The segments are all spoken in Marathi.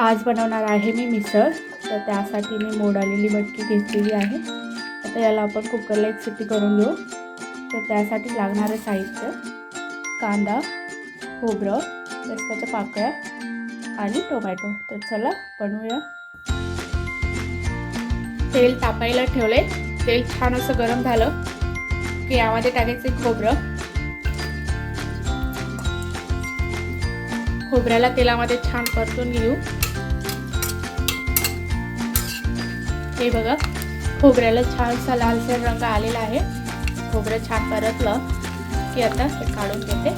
आज बनवणार आहे मी मिसळ. तर त्यासाठी मी मोड आलेली मटकी घेतलेली आहे. आता याला आपण कुकरला एक सिटी करून घेऊ. तर त्यासाठी लागणारं साहित्य कांदा खोबरं रस्त्याच्या पाकळ्या आणि टोमॅटो. तर चला बनवूया. तेल तापायला ठेवले तेल छान असं गरम झालं की यामध्ये टाकायचे खोबरं. खोबऱ्याला तेलामध्ये छान परतून घेऊ. हे बघा खोबऱ्याला छानसा लालसर रंग आलेला आहे. खोबरं छान परतलं की आता हे काढून घेते.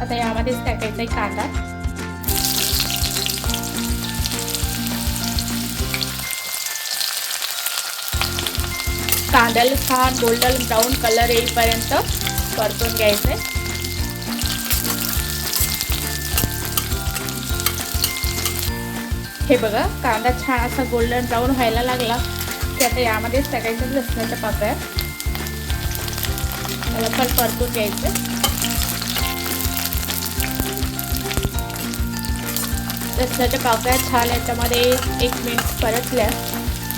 आता यामध्येच टाकायचा आहे कांदा. कांद्याला छान गोल्डन ब्राऊन कलर येईपर्यंत परतून घ्यायचं आहे हे बघा कांदा छान असा गोल्डन ब्राऊन व्हायला लागला. की आता यामध्येच टाकायचं लसणाच्या पाकळ्या मला पण परतून घ्यायचं लसणाच्या पाकळ्या छान याच्यामध्ये एक मिनिट परतल्या.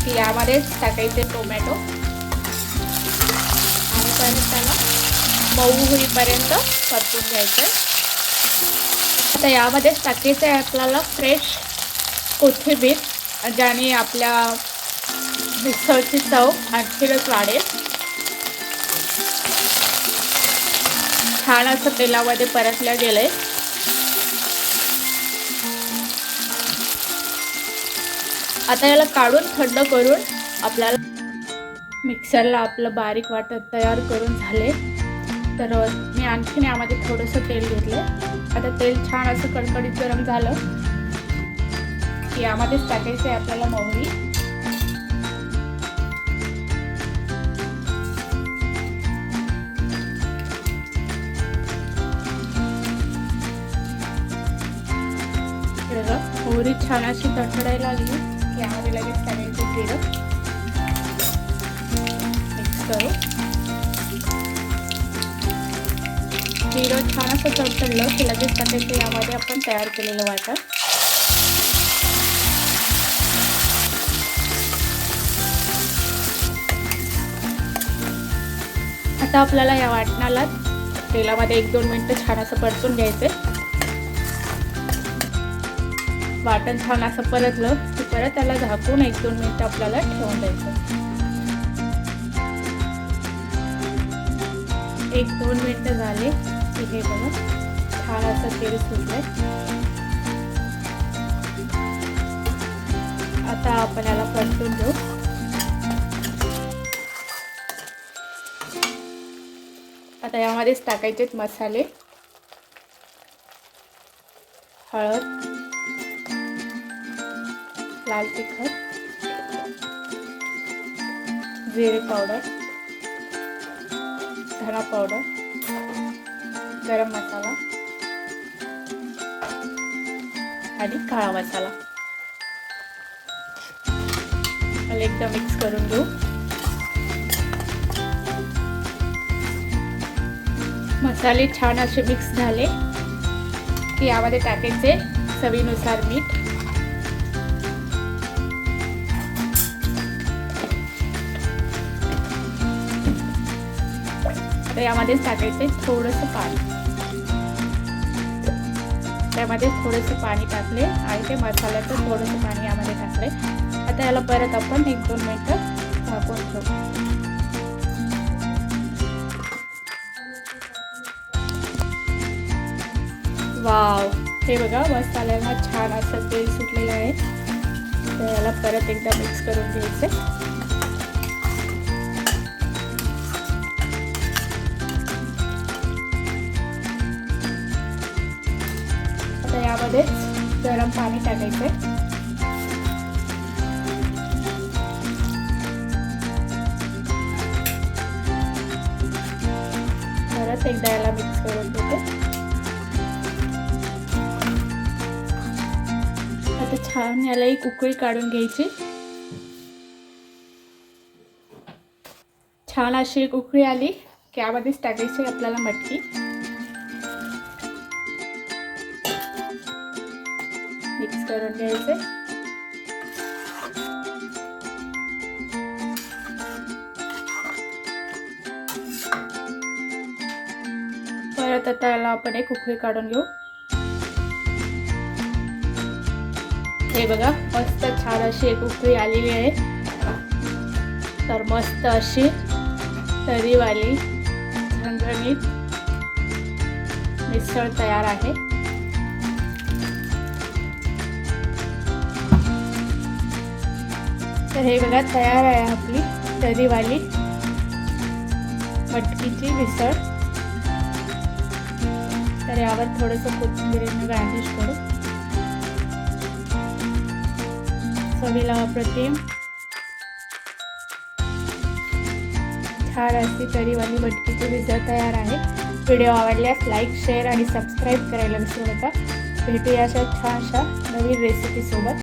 की यामध्येच टाकायचे टोमॅटो आणि परत त्याला मऊ होईपर्यंत परतून घ्यायचं आता यामध्येच टाकायचं आहे आपल्याला फ्रेश कोथिंबीर ज्याने आपल्या मिसळची चव आणखीनच वाढेल. छान असं तेलामध्ये परतल्या गेलंय. आता याला काढून थंड करून आपल्याला मिक्सरला आपलं बारीक वाटत तयार करून झाले. तर मी आणखीन यामध्ये थोडंसं तेल घेतलं आता तेल छान असं कडकडीत गरम झालं. यामध्येच टाकायचं आहे आपल्याला मोहरी. मोहरी छान अशी तडतडायला लागली. की यामध्ये लगेच टाकायचं जिरं मिक्स करू. जिरं छान असं तडतडलं की लगेच टाकायचं यामध्ये आपण तयार केलेलं वाटण आता आपल्याला या वाटणाला तेलामध्ये एक दोन मिनटं छान असं परतून घ्यायचं वाटण छान असं परतलं की परत त्याला झाकून एक दोन मिनटं आपल्याला ठेवून द्यायचं. एक दोन मिनटं झाले की हे बघा छान असं तेल सुटलंय. आता आपण याला परतून घेऊ. आता यामध्येच टाकायचे मसाले. हळद. लाल तिखट. जिरे पावडर. धना पावडर. गरम मसाला. आणि काळा मसाला. मला एकदा मिक्स करून घेऊ मसाले छान असे मिक्स झाले. की यामध्ये टाकायचे चवीनुसार मीठ. आता यामध्येच टाकायचे थोडंसं पाणी. त्यामध्ये थोडंसं पाणी टाकले आणि ते मसाल्याचं थोडंसं पाणी यामध्ये टाकले. आता याला परत आपण एक दोन मिनटं झाकून ठेवू. हे बघा मसाल्याला छान असं तेल सुटलेलं आहे. तर याला परत एकदा मिक्स करून घ्यायचं. आता यामध्येच गरम पाणी टाकायचं छान याला एक उकळी काढून घ्यायची. छान अशी एक उकळी आली की यामध्येच टाकायची आपल्याला मटकी. मिक्स करून घ्यायचे. परत आता याला आपण एक उकळी काढून घेऊ. हे बघा मस्त छान अशी एक उकळी आलेली आहे. तर मस्त अशी तरीवाली झणझणीत मिसळ तयार आहे. तर हे बघा तयार आहे आपली तरीवाली मटकीची मिसळ. तर यावर थोडंसं कोथिंबीरीनं गार्निश करू चवीला अप्रतिम छान अशी तरीवाली मटकीची मिसळ तयार आहे. व्हिडिओ आवडल्यास लाईक शेअर आणि सबस्क्राईब करायला विसरू नका. भेटूया अशा छानशा नवीन रेसिपीसोबत